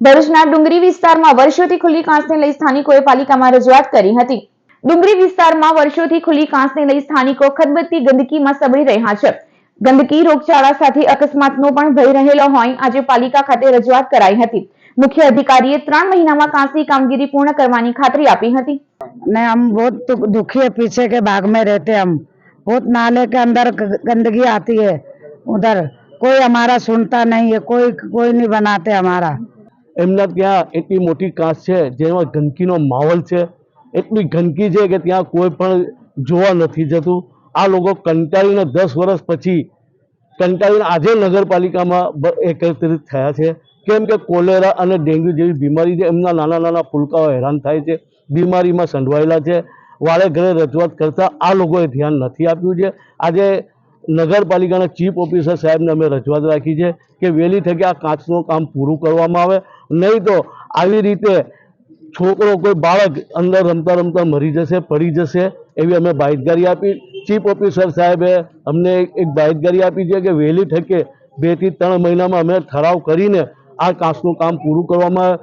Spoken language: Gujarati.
ભરૂચના ડુંગરી વિસ્તારમાં વર્ષોથી ખુલ્લી કાંસને લઈ સ્થાનિકોએ પાલિકામાં રજૂઆત કરી હતી ડુંગરી વિસ્તારમાં વર્ષોથી ખુલ્લી કાંસને લઈ સ્થાનિકો ખદબદતી ગંદકીમાં સબળી રહ્યા છે ગંદકી રોગચાળા સાથે અકસ્માતનો પણ ભય રહેલો હોય આજે પાલિકા ખાતે રજૂઆત કરાઈ હતી મુખ્ય અધિકારીએ ત્રણ મહિનામાં કાંસની કામગીરી પૂર્ણ કરવાની ખાતરી આપી હતી नहीं हम बहुत दु- दुखी है पीछे के भाग में रहते हम बहुत नाले के अंदर ग- गंदगी आती है उधर कोई हमारा सुनता नहीं है कोई कोई नहीं बनाते हमारा એમના ત્યાં એટલી મોટી કાચ છે, જેમાં ગંદકીનો માહોલ છે. એટલી ગંદકી છે કે ત્યાં કોઈ પણ જોવા નથી જતું. આ લોકો કંટાળીને દસ વર્ષ પછી કંટાળીને આજે નગરપાલિકામાં એકત્રિત થયા છે. કેમ કે કોલેરા અને ડેન્ગ્યુ જેવી બીમારી છે, એમના નાના નાના ફૂલકાઓ હેરાન થાય છે, બીમારીમાં સંડવાયેલા છે. વાળે ઘરે રજૂઆત કરતાં આ લોકોએ ધ્યાન નથી આપ્યું છે. આજે નગરપાલિકાના ચીફ ઓફિસર સાહેબને અમે રજૂઆત રાખી છે કે વહેલી થકી આ કાચનું કામ પૂરું કરવામાં આવે. નહીં તો આવી રીતે છોકરો કોઈ બાળક અંદર રમતા રમતા મરી જશે, પડી જશે એવી અમે બાહિતગારી આપી. ચીફ ઓફિસર સાહેબે અમને એક બાહિતગારી આપી છે કે વહેલી ઠકે બેથી ત્રણ મહિનામાં અમે ઠરાવ કરીને આ કાસનું કામ પૂરું કરવામાં